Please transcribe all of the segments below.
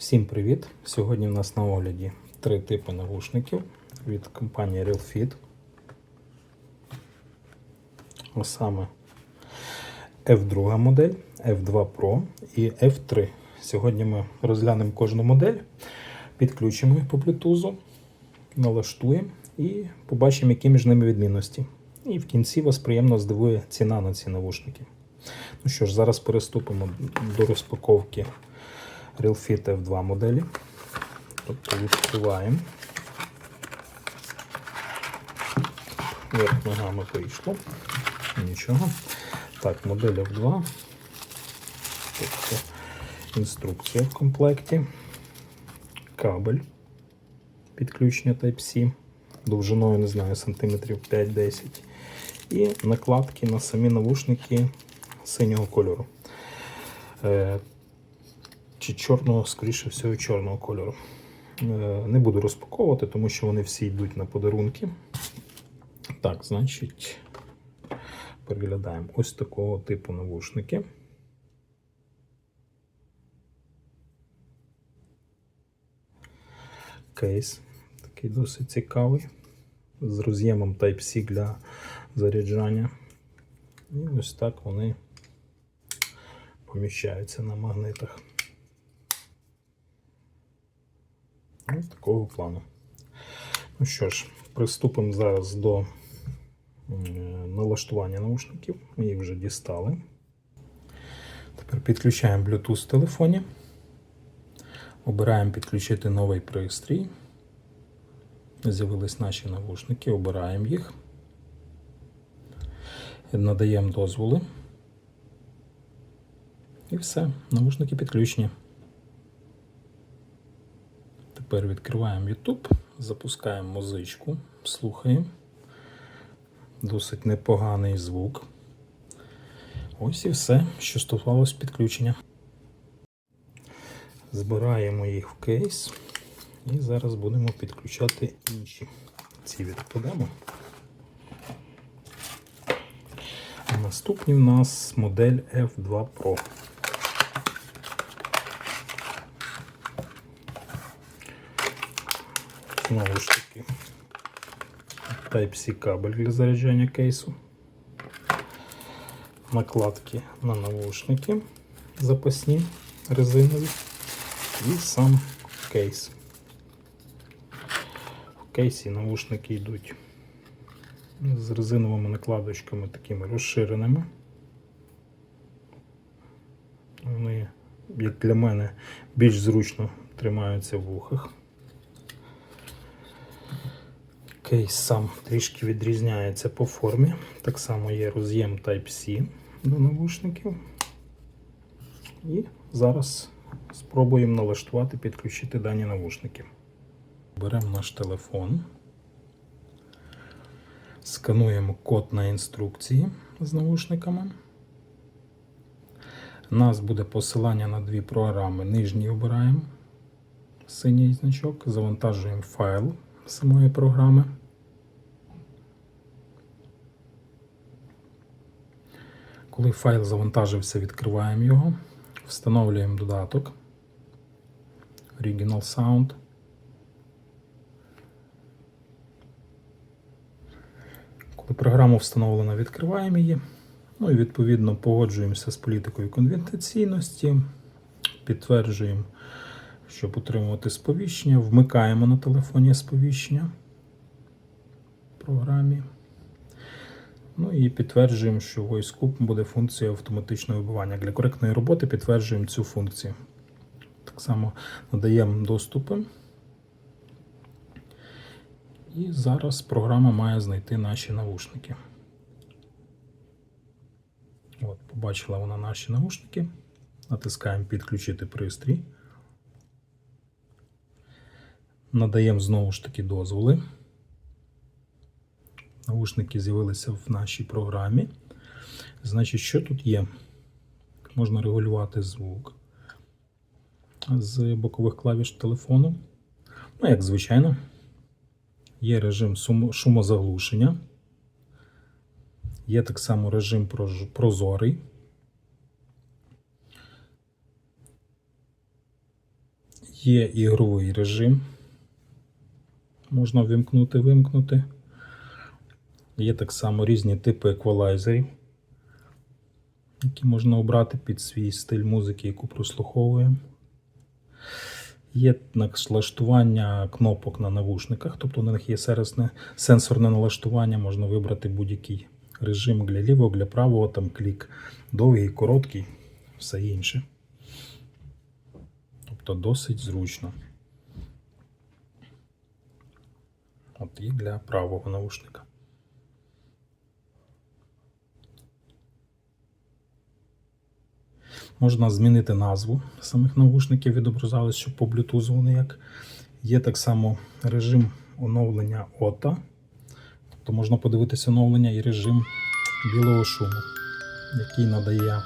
Всім привіт! Сьогодні в нас на огляді три типи навушників від компанії RealFit. А саме F2 модель, F2 Pro і F3. Сьогодні ми розглянемо кожну модель, підключимо їх по Bluetooth, налаштуємо і побачимо, які між ними відмінності. І в кінці вас приємно здивує ціна на ці навушники. Ну що ж, зараз переступимо до розпаковки RealFit F2 моделі. Тобто відкриваємо. Верх ногами прийшло. Нічого. Так, модель F2. Тобто інструкція в комплекті. Кабель підключення Type-C. Довжиною, не знаю, сантиметрів 5-10. І накладки на самі навушники синього кольору. Чи чорного, скоріше всього, чорного кольору. Е, Не буду розпаковувати, тому що вони всі йдуть на подарунки. Так, значить, переглядаємо ось такого типу навушники. Кейс такий досить цікавий. З роз'ємом Type-C для заряджання. І ось так вони поміщаються на магнитах. Ось такого плану. Ну що ж, приступимо зараз до налаштування наушників. Ми їх вже дістали. Тепер підключаємо Bluetooth в телефоні. Обираємо підключити новий пристрій. З'явились наші навушники, обираємо їх. Надаємо дозволи. І все, навушники підключені. Тепер відкриваємо YouTube, запускаємо музичку, слухаємо. Досить непоганий звук. Ось і все, що стосувалось підключення. Збираємо їх в кейс і зараз будемо підключати інші. Ці відкладемо. А наступні в нас модель F2 Pro. Знову ж таки Type-C кабель для заряджання кейсу. Накладки на навушники запасні резинові і сам кейс. В кейсі навушники йдуть з резиновими накладочками такими розширеними. Вони, як для мене, більш зручно тримаються в вухах. Кейс сам трішки відрізняється по формі. Так само є роз'єм Type-C до навушників. І зараз спробуємо налаштувати, підключити дані навушники. Беремо наш телефон, скануємо код на інструкції з навушниками. У нас буде посилання на дві програми. Нижній обираємо синій значок, завантажуємо файл самої програми. Коли файл завантажився, відкриваємо його, встановлюємо додаток Original Sound. Коли програма встановлена, відкриваємо її. Ну і відповідно погоджуємося з політикою конфіденційності, підтверджуємо, щоб отримувати сповіщення, вмикаємо на телефоні сповіщення в програмі. Ну і підтверджуємо, що в VoiceCube буде функція автоматичного вибивання. Для коректної роботи підтверджуємо цю функцію. Так само надаємо доступи. І зараз програма має знайти наші навушники. От, Побачила вона наші навушники. Натискаємо підключити пристрій. Надаємо знову ж таки дозволи. Наушники з'явилися в нашій програмі. Значить, що тут є? Можна регулювати звук з бокових клавіш телефону. Ну, як звичайно, є режим шумозаглушення. Є так само режим прозорий. Є ігровий режим. Можна вимкнути, вимкнути. Є так само різні типи еквалайзерів, які можна обрати під свій стиль музики, яку прослуховуємо. Є налаштування кнопок на навушниках, тобто на них є сервісне, сенсорне налаштування, можна вибрати будь-який режим для лівого, для правого, там клік довгий, короткий, все інше. Тобто досить зручно. От і для правого навушника. Можна змінити назву самих навушників, відображались, що по Bluetooth вони як. Є так само режим оновлення ОТА. Тобто можна подивитися оновлення і режим білого шуму, який надає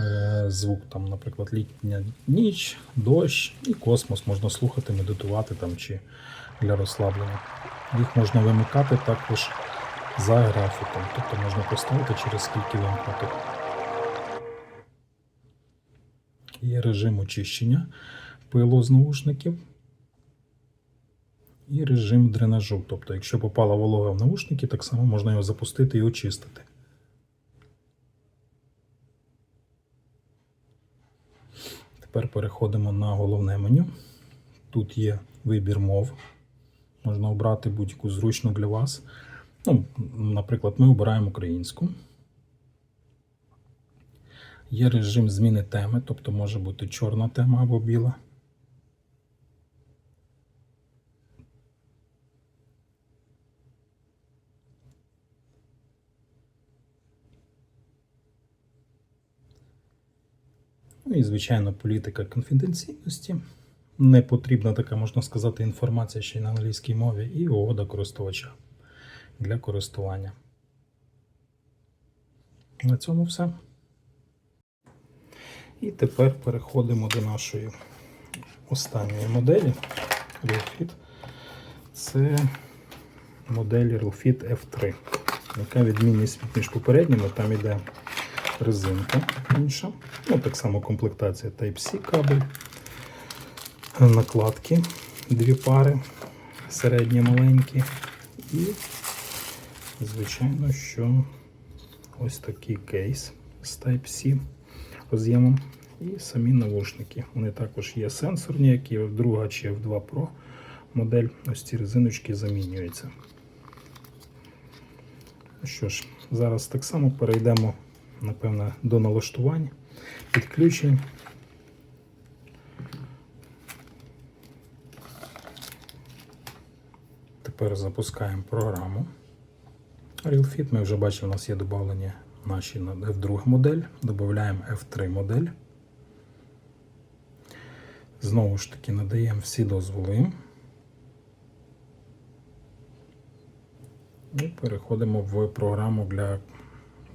е, звук, там, наприклад, літня ніч, дощ і космос можна слухати, медитувати там чи для розслаблення. Їх можна вимикати також за графіком, тобто можна поставити через скільки вимкнути. Є режим очищення пилу з наушників і режим дренажу. Тобто, якщо попала волога в наушники, так само можна його запустити і очистити. Тепер переходимо на головне меню. Тут є вибір мов. Можна обрати будь-яку зручну для вас. Ну, наприклад, ми обираємо українську. Є режим зміни теми, тобто може бути чорна тема або біла. Ну і, звичайно, політика конфіденційності. Не потрібна така, можна сказати, інформація ще й на англійській мові, і угода користувача для користування. На цьому все. І тепер переходимо до нашої останньої моделі RealFit. Це модель RealFit F3. Яка відмінність між попередніми? Там іде резинка інша. Ну, так само комплектація Type-C кабель, накладки, дві пари, середні маленькі. І, звичайно, що ось такий кейс з Type-C роз'ємом. І самі навушники. Вони також є сенсорні, як і F2 чи F2 Pro модель. Ось ці резиночки замінюються. Ну Що ж, зараз так само перейдемо, напевно, до налаштувань, підключень. Тепер запускаємо програму. RealFit. Ми вже бачимо, у нас є додавлені наші F2 модель, додаємо F3 модель. Знову ж таки, надаємо всі дозволи. І переходимо в програму для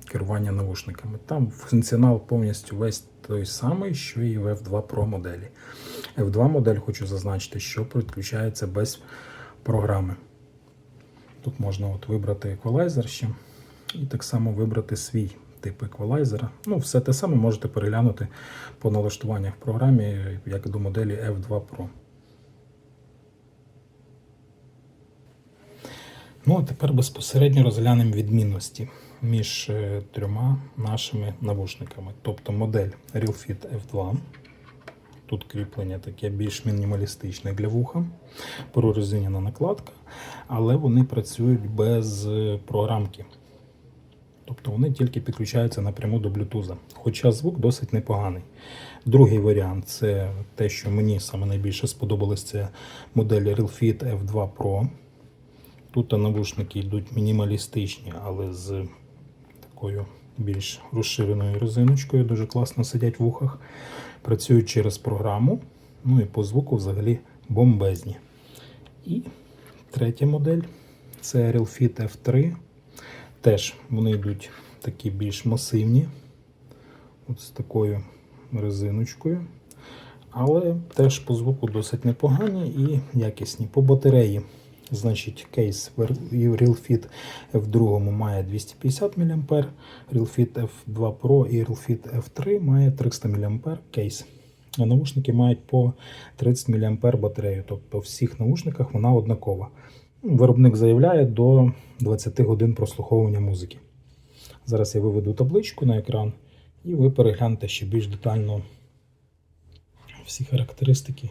керування навушниками. Там функціонал повністю весь той самий, що і в F2 Pro моделі. F2 модель хочу зазначити, що підключається без програми. Тут можна от вибрати еквалайзер ще. І так само вибрати свій тип еквалайзера. Ну, все те саме можете переглянути по налаштуваннях в програмі, як до моделі F2 Pro. Ну, а тепер безпосередньо розглянемо відмінності між е, трьома нашими навушниками. Тобто модель RealFit F2. Тут кріплення таке більш мінімалістичне для вуха, прорезиняна накладка, але вони працюють без е, програмки. Тобто вони тільки підключаються напряму до Bluetooth. Хоча звук досить непоганий. Другий варіант це те, що мені саме найбільше сподобалось, це модель RealFit F2 Pro. Тут навушники йдуть мінімалістичні, але з такою більш розширеною резиночкою, дуже класно сидять в вухах. Працюють через програму. Ну і по звуку взагалі бомбезні. І третя модель це RealFit F3. Теж вони йдуть такі більш масивні, от з такою резиночкою. Але теж по звуку досить непогані і якісні. По батареї, значить, кейс RealFit F2 має 250 мА, RealFit F2 Pro і RealFit F3 має 300 мА кейс. А навушники мають по 30 мА батарею, тобто в всіх навушниках вона однакова. Виробник заявляє до 20 годин прослуховування музики. Зараз я виведу табличку на екран, і ви переглянете ще більш детально всі характеристики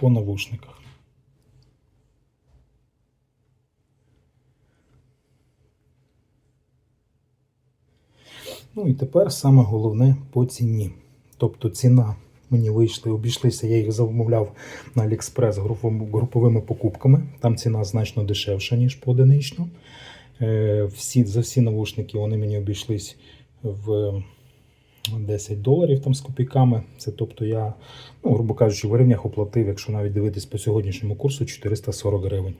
по навушниках. Ну і тепер саме головне по ціні. Тобто ціна мені вийшли, обійшлися, я їх замовляв на AliExpress груповими- покупками. Там ціна значно дешевша, ніж поодинично. Е, Всі, за всі навушники вони мені обійшлись в 10 доларів там з копійками. Це тобто я, ну, грубо кажучи, в гривнях оплатив, якщо навіть дивитись по сьогоднішньому курсу, 440 гривень.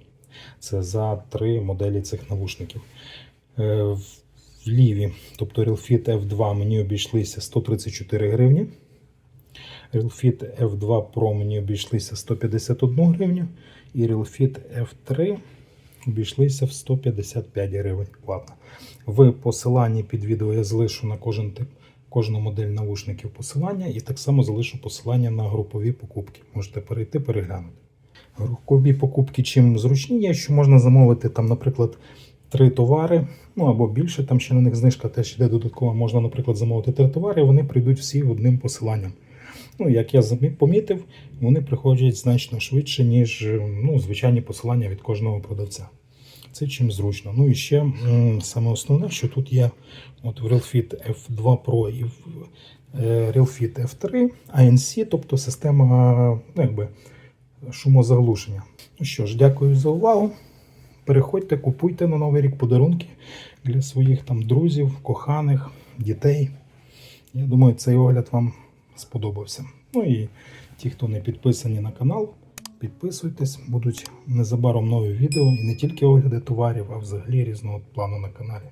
Це за три моделі цих навушників. Ліві, тобто RealFit F2 мені обійшлися 134 гривні. RealFit F2 Pro мені обійшлися 151 гривню. І RealFit F3 обійшлися в 155 гривень. Ладно. В посиланні під відео я залишу на кожен тип, кожну модель наушників посилання і так само залишу посилання на групові покупки. Можете перейти переглянути. Групові покупки чим зручні є, що можна замовити там, наприклад, три товари, ну або більше, там ще на них знижка теж йде додаткова. Можна, наприклад, замовити три товари, вони прийдуть всі одним посиланням. Ну, як я помітив, вони приходять значно швидше, ніж ну, звичайні посилання від кожного продавця. Це чим зручно. Ну і ще саме основне, що тут є от в RealFit F2 Pro і в е, RealFit F3 ANC, тобто система ну, якби, шумозаглушення. Ну що ж, дякую за увагу. Переходьте, купуйте на Новий рік подарунки для своїх там друзів, коханих, дітей. Я думаю, цей огляд вам сподобався. Ну і ті, хто не підписані на канал, підписуйтесь, будуть незабаром нові відео і не тільки огляди товарів, а взагалі різного плану на каналі.